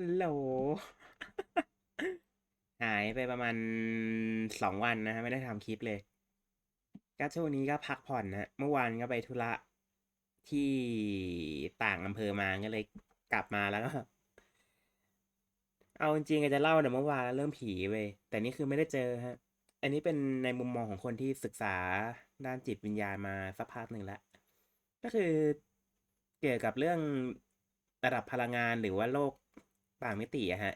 ฮัลโหล หายไปประมาณสองวันนะฮะไม่ได้ทำคลิปเลย ก็ช่วงนี้ก็พักผ่อนนะเมื่อวานก็ไปธุระที่ต่างอำเภอมาก็เลยกลับมาแล้วก็เอาจริงๆก็จะเล่าแต่เมื่อวานเรื่องผีเว้ยแต่นี่คือไม่ได้เจอฮะ อันนี้เป็นในมุมมองของคนที่ศึกษาด้านจิตวิญญาณมาสักพักหนึ่งแล้วก็คือเกี่ยวกับเรื่องระดับพลังงานหรือว่าโลก ต่างมิติอะฮะ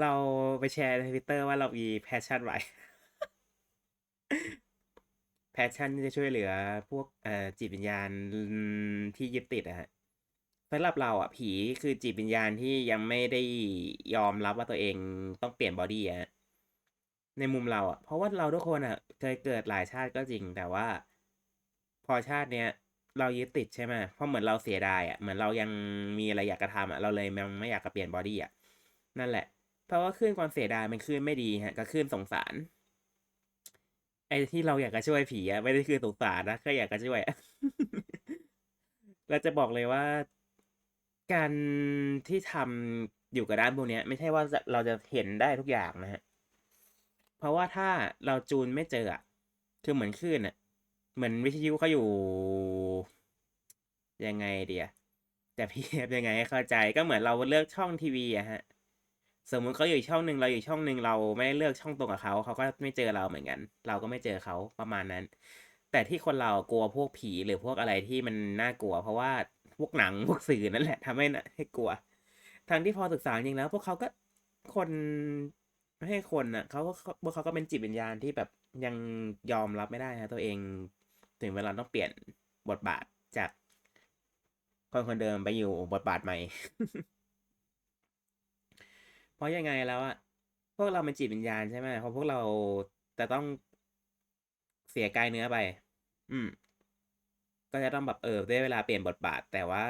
เราไปแชร์ในทวิตเตอร์ว่าเรามีแพชชั่นไว้แพชชั่นที่จะช่วยเหลือพวกเอ่อจิตวิญญาณที่ยึดติดอะฮะสำหรับเราอะผีคือจิตวิญญาณที่ยังไม่ได้ยอมรับว่าตัวเองต้องเปลี่ยนบอดี้อะในมุมเราอะเพราะว่าเราทุกคนอะเคยเกิดหลายชาติก็จริงแต่ว่า พอชาติเนี้ย เรายึดติดใช่ไหมเพราะเหมือนเราเสียดายอะเหมือนเรายังมีอะไรอยากกระทำอะเราเลยยังไม่อยากจะเปลี่ยนบอดี้อะนั่นแหละ เพราะว่าคลื่นความเสียดายมันคลื่นไม่ดีฮะก็คลื่นสงสาร ไอ้ที่เราอยากจะช่วยผีอะไม่ได้คือสงสารนะแค่อยากจะช่วยเราจะบอกเลยว่าการที่ทำอยู่กับด้านพวกนี้ยไม่ใช่ว่าเราจะเห็นได้ทุกอย่างนะฮะเพราะว่าถ้าเราจูนไม่เจออะคือเหมือนคลื่นอะ เหมือนวิทยุเขาอยู่ ยังไงเดียจะเพียบยังไงให้เข้าใจก็เหมือนเราเลือกช่องทีวีอะฮะ สมมุติเขาอยู่ช่องหนึ่งเราอยู่ช่องหนึ่งเราไม่เลือกช่องตรงกับเขาเขาก็ไม่เจอเราเหมือนกัน เราก็ไม่เจอเขาประมาณนั้น แต่ที่คนเรากลัวพวกผีหรือพวกอะไรที่มันน่ากลัว เพราะว่าพวกหนังพวกสื่อนั่นแหละทำให้น่ะให้กลัวทั้งที่พอศึกษาจริงแล้ว พวกเขาก็คนไม่ให้คนอะเขาก็พวกเขาก็เป็นจิตวิญญาณที่แบบยังยอมรับไม่ได้นะตัวเอง ถึงเวลาต้องเปลี่ยนบทบาทจากคนคนเดิมไปอยู่บทบาทใหม่ เพราะยังไงแล้วอะพวกเราเป็นจิตวิญญาณใช่ไหมเพราะพวกเราจะต้องเสียกายเนื้อไป อืม ก็จะต้องแบบเออได้เวลาเปลี่ยนบทบาท แต่ว่า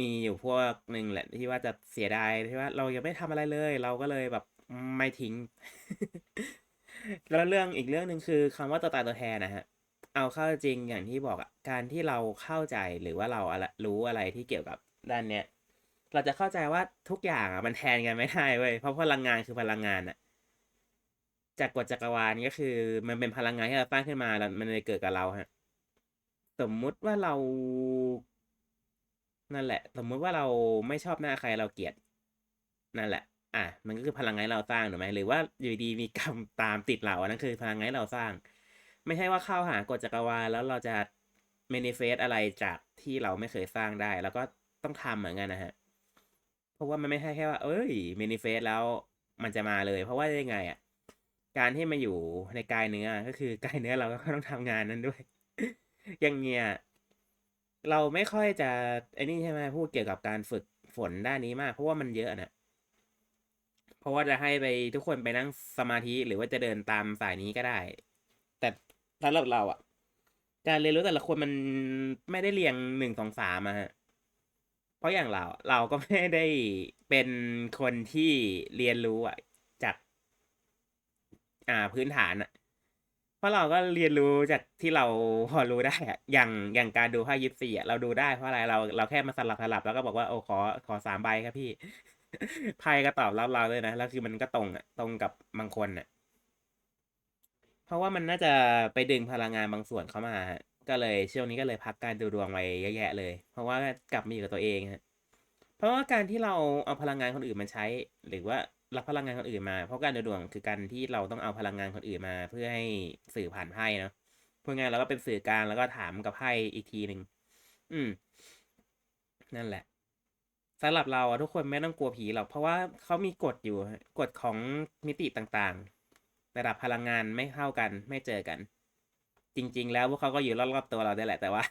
มีอยู่พวกหนึ่งแหละที่ว่าจะเสียดายที่ว่าเรายังไม่ทำอะไรเลย เราก็เลยแบบไม่ทิ้ง แล้วเรื่องอีกเรื่องหนึ่งคือคำว่าตัวตายตัวแทนนะฮะ เอาเข้าจริงอย่างที่บอกอะการที่เราเข้าใจหรือว่าเราอะรู้อะไรที่เกี่ยวกับด้านเนี้ยเราจะเข้าใจว่าทุกอย่างอะมันแทนกันไม่ได้เว้ยเพราะพลังงานคือพลังงานอะจากกฎจักรวาลก็คือ มันเป็นพลังงานที่เราสร้างขึ้นมาแล้วมันเลยเกิดกับเราฮะสมมุติว่าเรา นั่นแหละ สมมุติว่าเราไม่ชอบหน้าใครเราเกลียด นั่นแหละ อะ มันก็คือพลังงานเราสร้างถูกไหมหรือว่าอยู่ดีมีกรรมตามติดเราอันนั้นคือพลังงานเราสร้าง ไม่ใช่ว่าเข้าหากฎจักรวาลแล้วเราจะ manifest อะไรจากที่เราไม่เคยสร้างได้ แล้วก็ต้องทำเหมือนกันนะฮะ เพราะว่ามันไม่ใช่แค่ว่า เอ้ย manifest แล้วมันจะมาเลย เพราะว่ายังไงอะการที่มาอยู่ในกายเนื้อก็คือกายเนื้อเราก็ต้องทำงานนั้นด้วย อย่างเงี้ยเราไม่ค่อยจะไอ้นี่ใช่ไหมพูดเกี่ยวกับการฝึกฝนด้านนี้มาก เพราะว่ามันเยอะนะเพราะว่าจะให้ไปทุกคนไปนั่งสมาธิหรือว่าจะเดินตามสายนี้ก็ได้ สำหรับเราอะการเรียนรู้แต่ละคนมันไม่ได้เรียงหนึ่งสองสามอะฮะ เพราะอย่างเราเราก็ไม่ได้เป็นคนที่เรียนรู้อะจาก อ่าพื้นฐานอะเพราะเราก็เรียนรู้จากที่เราพอรู้ได้อะอย่างอย่างการดูไพ่ยิปซีอะเราดูได้เพราะอะไรเราเราแค่มาสลับสลับแล้วก็บอกว่าโอ้ขอขอสามใบครับพี่ไพ่ก็ตอบรับเราเลยนะแล้วคือมันก็ตรงอะตรงกับบางคนอะ เพราะว่ามันน่าจะไปดึงพลังงานบางส่วนเข้ามาฮะก็เลยช่วงนี้ก็เลยพักการดูดวงไว้เยอะแยะเลย เพราะว่ากลับมาอยู่กับตัวเองฮะเพราะว่าการที่เราเอาพลังงานคนอื่นมาใช้ หรือว่ารับพลังงานคนอื่นมา เพราะการดูดวงคือการที่เราต้องเอาพลังงานคนอื่นมา เพื่อให้สื่อผ่านไพ่เนาะพูดง่ายเราก็เป็นสื่อกลางแล้วก็ถามกับไพ่อีกทีหนึ่งอืม นั่นแหละสำหรับเราทุกคนไม่ต้องกลัวผีหรอกเพราะว่าเขามีกฎอยู่กฎของมิติต่างๆ ระดับพลังงานไม่เท่ากัน ไม่เจอกัน จริง ๆ แล้วพวกเขาก็อยู่รอบๆตัวเราได้แหละแต่ว่า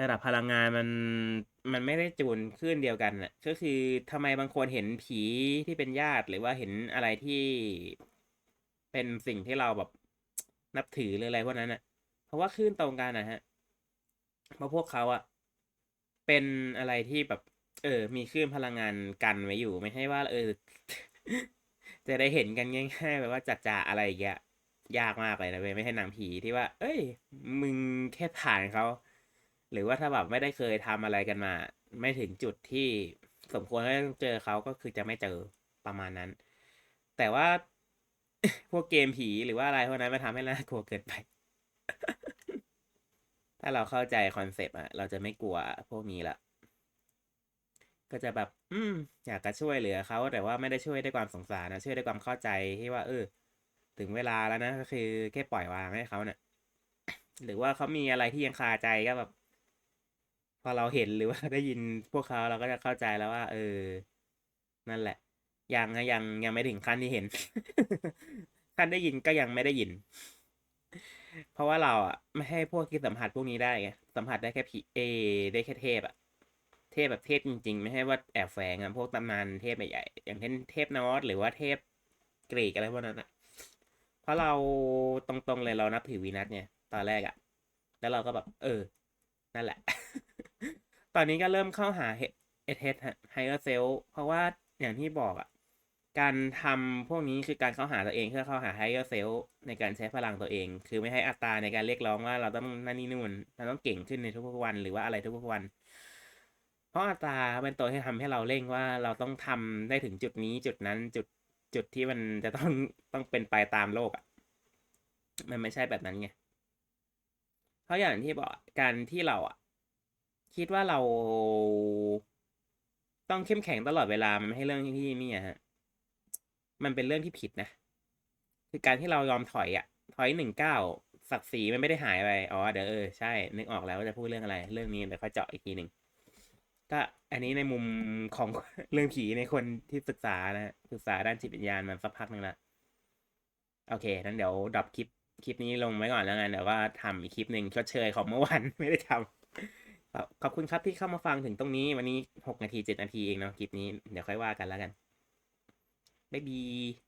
ระดับพลังงานมันมันไม่ได้จูนขึ้นเดียวกันน่ะก็คือทำไมบางคนเห็นผีที่เป็นญาติหรือว่าเห็นอะไรที่เป็นสิ่งที่เราแบบนับถือหรืออะไรพวกนั้นน่ะ เพราะว่าคลื่นตรงกันนะฮะเพราะพวกเขาอะเป็นอะไรที่แบบ เออ มีคลื่นพลังงานกันไว้อยู่ ไม่ใช่ว่า เออ จะได้เห็นกันง่ายๆแบบว่าจัดจ่าอะไรเงี้ยยากมากเลยนะเว้ยไม่ใช่หนังผีที่ว่า เอ้ย มึงแค่ผ่านเขาหรือว่าถ้าแบบไม่ได้เคยทำอะไรกันมา ไม่ถึงจุดที่สมควรที่จะเจอเขาก็คือจะไม่เจอประมาณนั้น แต่ว่าพวกเกมผีหรือว่าอะไรพวกนั้นมันทำให้น่ากลัวเกินไป ถ้าเราเข้าใจคอนเซปต์อะเราจะไม่กลัวพวกนี้ละ ก็จะแบบ อืม อยากจะช่วยเหลือเขาแต่ว่าไม่ได้ช่วยด้วยความสงสารนะช่วยด้วยความเข้าใจที่ว่า เออ ถึงเวลาแล้วนะก็คือแค่ปล่อยวางให้เขาเนี่ยหรือว่าเขามีอะไรที่ยังคาใจก็แบบ พอเราเห็นหรือว่าได้ยินพวกเขาเราก็จะเข้าใจแล้วว่า เออ นั่นแหละ ยังนะยังยังไม่ถึงขั้นที่เห็นขั้นได้ยินก็ยังไม่ได้ยิน เพราะว่าเราอะ ไม่ให้พวกที่สัมผัสพวกนี้ได้ไงสัมผัสได้แค่ผีเอได้แค่เทพอะ เทพแบบเทพจริงๆ ไม่ให้ว่าแอบแฝงอะพวกตำนานเทพใหญ่ๆอย่างเช่นเทพนอสหรือว่าเทพกรีกอะไรพวกนั้นอะเพราะเราตรงๆเลยเรานับถือวีนัสเนี่ยตอนแรกอะแล้วเราก็แบบ เออ นั่นแหละ ตอนนี้ก็เริ่มเข้าหาเอเทสไฮเออร์เซลเพราะว่าอย่างที่บอกอะการทำพวกนี้คือการเข้าหาตัวเองเพื่อเข้าหาไฮเออร์เซลในการใช้พลังตัวเอง คือไม่ให้อัตราในการเรียกร้องว่าเราต้องนั่นนี่นู่นเราต้องเก่งขึ้นในทุกๆวัน หรือว่าอะไรทุกๆวัน เพราะอัตราเป็นตัวที่ทำให้เราเร่งว่าเราต้องทำได้ถึงจุดนี้จุดนั้นจุดจุดที่มันจะต้องต้องเป็นไปตามโลกอะมันไม่ใช่แบบนั้นไงเพราะอย่างที่บอกการที่เราอะคิดว่าเราต้องเข้มแข็งตลอดเวลามันไม่ใช่เรื่องที่นี่ฮะมันเป็นเรื่องที่ผิดนะ คือการที่เรายอมถอยอะ ถอยหนึ่งเก้าศักดิ์ศรีมันไม่ได้หายไป อ๋อ เดี๋ยวเออ ใช่ นึกออกแล้วว่าจะพูดเรื่องอะไร เรื่องนี้เดี๋ยวค่อยเจาะอีกทีหนึ่ง ก็อันนี้ในมุมของเรื่องผีในคนที่ศึกษานะศึกษาด้านจิตวิญญาณมันสักพักหนึ่งละโอเคนั้นเดี๋ยวดรอปคลิปคลิปนี้ลงไว้ก่อนแล้วกันเดี๋ยวว่าทำอีกคลิปหนึ่งชดเชยของเมื่อวานไม่ได้ทำขอบขอบคุณครับที่เข้ามาฟังถึงตรงนี้วันนี้หกนาทีเจ็ดนาทีเองเนาะคลิปนี้เดี๋ยวค่อยว่ากันแล้วกันบ๊ายบาย